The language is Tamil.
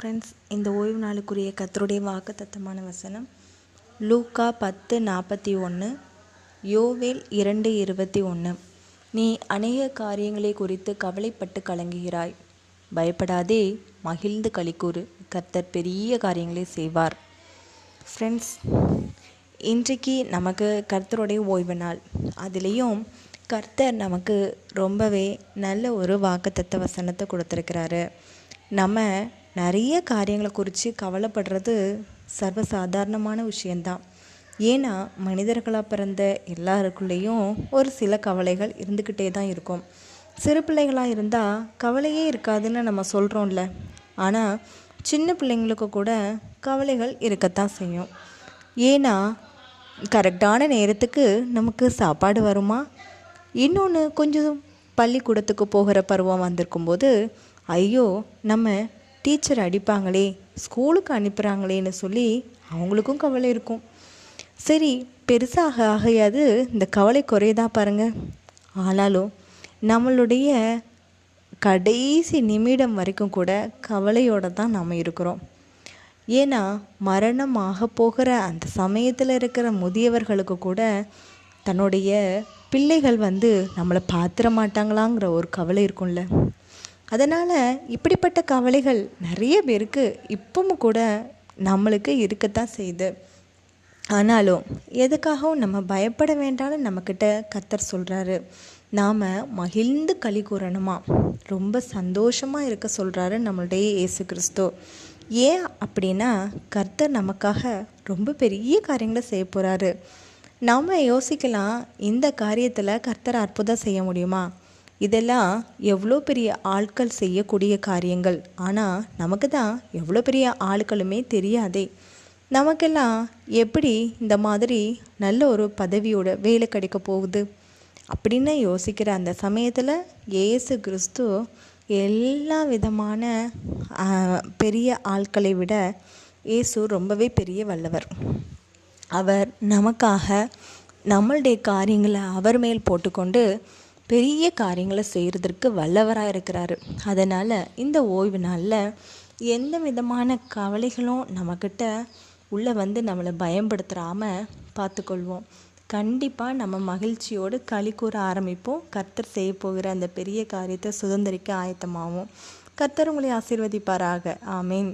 ஃப்ரெண்ட்ஸ் இந்த ஓய்வு நாளுக்குரிய கத்தருடைய வாக்குத்தத்தமான வசனம் லூக்கா பத்து நாற்பத்தி ஒன்று யோவேல் இரண்டு இருபத்தி ஒன்று நீ அநேக காரியங்களை குறித்து கவலைப்பட்டு கலங்குகிறாய். பயப்படாதே மகிழ்ந்து கலிக்கூறு கர்த்தர் பெரிய காரியங்களை செய்வார். ஃப்ரெண்ட்ஸ் இன்றைக்கு நமக்கு கர்த்தருடைய ஓய்வு நாள். அதுலேயும் கர்த்தர் நமக்கு ரொம்பவே நல்ல ஒரு வாக்குத்தத்த வசனத்தை கொடுத்துருக்கிறாரு. நம்ம நிறைய காரியங்களை குறித்து கவலைப்படுறது சர்வசாதாரணமான விஷயந்தான் ஏன்னா மனிதர்களாக பிறந்த எல்லாருக்குள்ளேயும் ஒரு சில கவலைகள் இருந்துக்கிட்டே தான் இருக்கும். சிறு பிள்ளைகளாக இருந்தால் கவலையே இருக்காதுன்னு நம்ம சொல்கிறோம்ல ஆனால் சின்ன பிள்ளைங்களுக்கு கூட கவலைகள் இருக்கத்தான் செய்யும். ஏன்னா கரெக்டான நேரத்துக்கு நமக்கு சாப்பாடு வருமா? இன்னொன்று கொஞ்சம் பள்ளிக்கூடத்துக்கு போகிற பருவம் வந்திருக்கும்போது ஐயோ நம்ம டீச்சர் அடிப்பாங்களே ஸ்கூலுக்கு அனுப்புகிறாங்களேன்னு சொல்லி அவங்களுக்கும் கவலை இருக்கும். சரி பெருசாக ஆகையாது இந்த கவலை குறையதா பாருங்க. ஆனாலும் நம்மளுடைய கடைசி நிமிடம் வரைக்கும் கூட கவலையோடு தான் நம்ம இருக்கிறோம். ஏன்னா மரணம் ஆக போகிற அந்த சமயத்தில் இருக்கிற முதியவர்களுக்கு கூட தன்னுடைய பிள்ளைகள் வந்து நம்மளை பார்த்துட மாட்டாங்களாங்கிற ஒரு கவலை இருக்கும்ல. அதனால் இப்படிப்பட்ட கவலைகள் நிறைய பேருக்கு இப்பவும் கூட நம்மளுக்கு இருக்கத்தான் செய்யுது. ஆனாலும் எதுக்காகவும் நம்ம பயப்பட வேண்டாம்னு நம்மக்கிட்ட கத்தர் சொல்கிறாரு நாம் மகிழ்ந்து களி கூறணுமா? ரொம்ப சந்தோஷமாக இருக்க சொல்கிறாரு நம்மளுடைய இயேசு கிறிஸ்து. ஏன் அப்படின்னா கர்த்தர் நமக்காக ரொம்ப பெரிய காரியங்களை செய்ய போகிறாரு நாம் யோசிக்கலாம் இந்த காரியத்தில் கர்த்தர் அற்புதம் செய்ய முடியுமா? இதெல்லாம் எவ்வளோ பெரிய ஆட்கள் செய்யக்கூடிய காரியங்கள். ஆனால் நமக்கு தான் எவ்வளோ பெரிய ஆட்களுமே தெரியாதே. நமக்கெல்லாம் எப்படி இந்த மாதிரி நல்ல ஒரு பதவியோட வேலை கிடைக்க போகுது? அப்படின்னு யோசிக்கிற அந்த சமயத்தில் ஏசு கிறிஸ்து எல்லா விதமான பெரிய ஆட்களை விட இயேசு ரொம்பவே பெரிய வல்லவர். அவர் நமக்காக நம்மளுடைய காரியங்களை அவர் மேல் போட்டுக்கொண்டு பெரிய காரியங்களை செய்கிறதற்கு வல்லவராக இருக்கிறாரு. அதனால் இந்த ஓய்வு நாளில் எந்த விதமான கவலைகளும் நம்மக்கிட்ட உள்ளே வந்து நம்மளை பயன்படுத்துகிறாமல் பார்த்துக்கொள்வோம். கண்டிப்பாக நம்ம மகிழ்ச்சியோடு களி கூற ஆரம்பிப்போம். கர்த்தர் செய்ய போகிற அந்த பெரிய காரியத்தை சுதந்திரிக்க ஆயத்தமாகும் கர்த்தர் உங்களை ஆசீர்வதிப்பாராக. ஆமீன்.